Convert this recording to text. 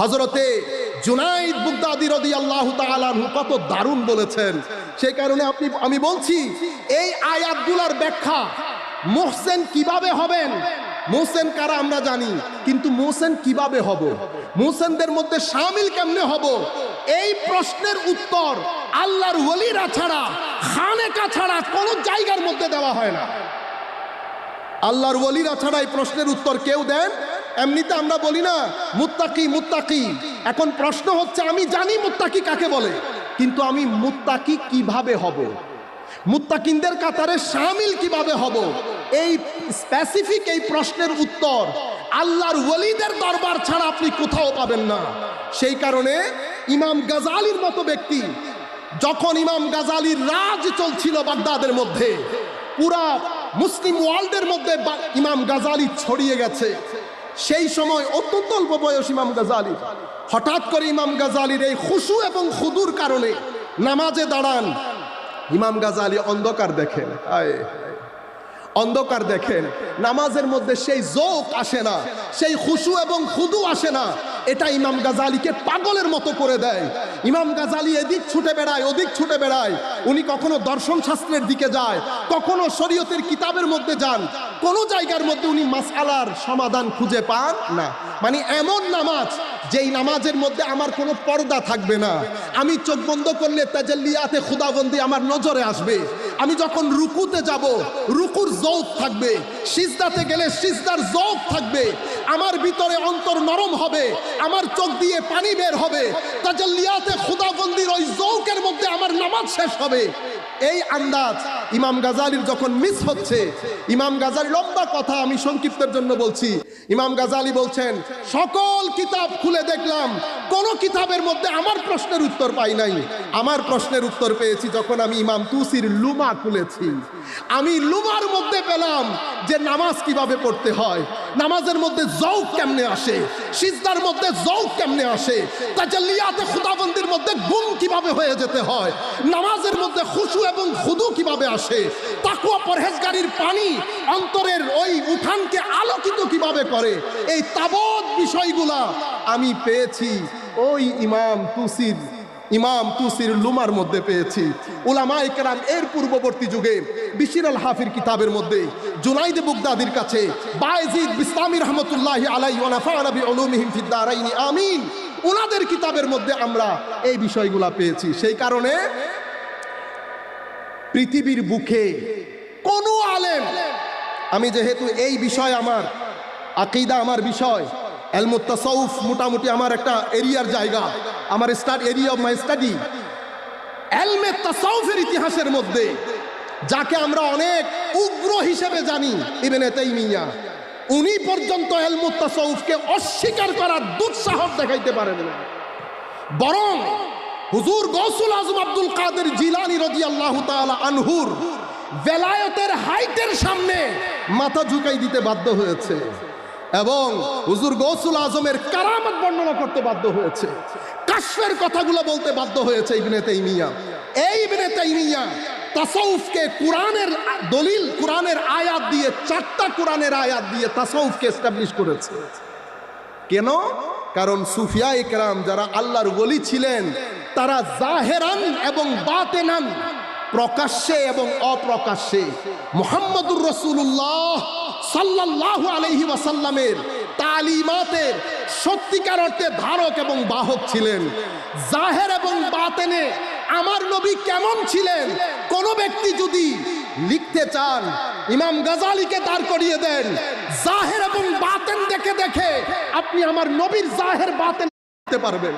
হজরতে জুনাইদ বুগদাদি রদি আল্লাহ তাআলাহু কত দারুণ বলেছেন। সেই কারণে আপনি, আমি বলছি, এই আয়াতগুলার ব্যাখ্যা মোহসেন কীভাবে হবেন? মোহসেন কারা আমরা জানি, কিন্তু মোহসেন কীভাবে হব? মোহসেনদের মধ্যে সামিল কেমনে হব? এই প্রশ্নের উত্তর আল্লাহর ওলিরা ছাড়া, খানেকা ছাড়া কোনো জায়গার মধ্যে দেওয়া হয় না। আল্লাহর ওলিরা ছাড়া এই প্রশ্নের উত্তর কেউ দেন এমনিতে আমরা বলি না, মুত্তাকি মুত্তাকি। এখন প্রশ্ন হচ্ছে, আমি জানি মুত্তাকি কাকে বলে, কিন্তু আমি মুত্তাকি কীভাবে হব? মুত্তাকিনদের কাতারে সামিল কীভাবে হব? এই স্পেসিফিক এই প্রশ্নের উত্তর আল্লাহর ওলিদের দরবার ছাড়া আপনি কোথাও পাবেন না। সেই কারণে ইমাম গাজালির মতো ব্যক্তি যখন ইমাম গাজালির রাজ চলছিল বাগদাদের মধ্যে, পুরা মুসলিম ওয়ার্ল্ডের মধ্যে ইমাম গাজালি ছড়িয়ে গেছে। সেই সময় অত্যন্ত অল্প বয়স ইমাম গাজালি। হঠাৎ করে ইমাম গাজালির এই খুশু এবং খুদুর কারণে নামাজে দাঁড়ান। ইমাম গাজালি অন্ধকার দেখেন অন্ধকার দেখেন। নামাজের মধ্যে সেই জোক আসে না, সেই খুশু এবং খুদু আসে না। এটা ইমাম গাজালিকে পাগলের মতো করে দেয়। ইমাম গাজালি এদিক ছুটে বেড়ায়, ওদিক ছুটে বেড়ায়। উনি কখনো দর্শন শাস্ত্রের দিকে যায়, কখনো শরীয়তের কিতাবের মধ্যে যান। কোনো জায়গার মধ্যে উনি মাসালার সমাধান খুঁজে পান না। মানে এমন নামাজ যেই নামাজের মধ্যে আমার কোনো পর্দা থাকবে না, আমি চোখ বন্ধ করলে তাজাল্লিয়াতে খুদাবন্দি আমার নজরে আসবে। আমি যখন রুকুতে যাব, রুকুর জৌক থাকবে, সিজদাতে গেলে সিজদার জৌক থাকবে, আমার ভিতরে অন্তর নরম হবে, আমার চোখ দিয়ে পানি বের হবে, তাজাল্লিয়াতে খুদাবন্দির ওই জৌকের মধ্যে আমার নামাজ শেষ হবে। এই আন্দাজ ইমাম গাজালির যখন মিস হচ্ছে, ইমাম গাজালি লম্বা কথা আমি সংক্ষিপ্তের জন্য বলছি। ইমাম গাজালি বলছেন, সকল কিতাব খুলে দেখলাম, কোন কিতাবের মধ্যে আমার প্রশ্নের উত্তর পাই নাই। আমার প্রশ্নের উত্তর পেয়েছি যখন আমি ইমাম তুসির লুমা খুলেছি। আমি লুমার মধ্যে পেলাম যে নামাজ কীভাবে পড়তে হয়, নামাজের মধ্যে জৌক কেমনে আসে, সিজদার মধ্যে জৌক কেমনে আসে, তাজাল্লিয়াতে খুদাবন্দির মধ্যে গুম কীভাবে হয়ে যেতে হয়, নামাজের মধ্যে খুশু এবং খুদু কীভাবে আসে? তাকুয়া পরহেজগারির পানি অন্তরের ওই উঠানকে আলোকিত কীভাবে করে? এই তাবৎ বিষয়গুলা আমি পেয়েছি। ওই ইমাম তুসির ইমাম তুসির লুমার মধ্যে পেয়েছি। উলামা একরাম এর পূর্ববর্তী যুগে বিশির আল হাফির কিতাবের মধ্যে জুনাইদ বুগদাদির কাছে বায়েজিদ বিসলামি রহমতুল্লাহ আলাই ওয়া নাফা'না বিউলুমিহিম ফিদ আমিন। ওনাদের কিতাবের মধ্যে আমরা এই বিষয়গুলা পেয়েছি। সেই কারণে পৃথিবীর বুকে কোনো আলেম, আমি যেহেতু এই বিষয় আমার, আকিদা আমার বিষয় এলমুত্তাসৌফ মোটামুটি আমার একটা এরিয়ার জায়গা, আমার স্টাড, এরিয়া অফ মাই স্টাডি এলমে তাসাউফের ইতিহাসের মধ্যে, যাকে আমরা অনেক উগ্র হিসেবে জানি, ইবেনে তাইমিয়া, উনি পর্যন্ত এলমুত তাসাউফকে অস্বীকার করার দুঃসাহস দেখাইতে পারেন না। বরং হুজুর গৌসুল আজম আব্দুল কাদের জিলানি রদি আল্লাহ আনহুর বেলায়তের হাইটের সামনে মাথা ঝুঁকাই দিতে বাধ্য হয়েছে এবং হুজুর গৌসুল আজমের কারামত বর্ণনা করতে বাধ্য হয়েছে। কাশ্মের কথাগুলো বলতে বাধ্য হয়েছে ইবনে তাইমিয়া। এই ইবনে তাইমিয়া তাসাউফকে কোরআনের দলিল, কোরআনের আয়াত দিয়ে, চারটা কোরআনের আয়াত দিয়ে তাসাউফকে এস্টাবলিশ করেছে। কেন? কারণ সুফিয়া ইকরাম যারা আল্লাহর গলি ছিলেন তারা জাহেরান এবং বাতেনান, প্রকাশ্যে এবং অপ্রকাশ্যে। মোহাম্মদুর রসুল্লাহ সাল্লাহ আলহি ওয়াসাল্লামের তালিমাতের সত্যিকার অর্থে ধারক এবং বাহক ছিলেন। জাহের এবং বাতেনে আমার নবী কেমন ছিলেন? কোন ব্যক্তি যদি লিখতে চান, ইমাম গাজালিকে দাঁড় করিয়ে দেন, জাহের এবং বাতেন দেখে দেখে আপনি আমার নবীর জাহের বাতেন পারবেন।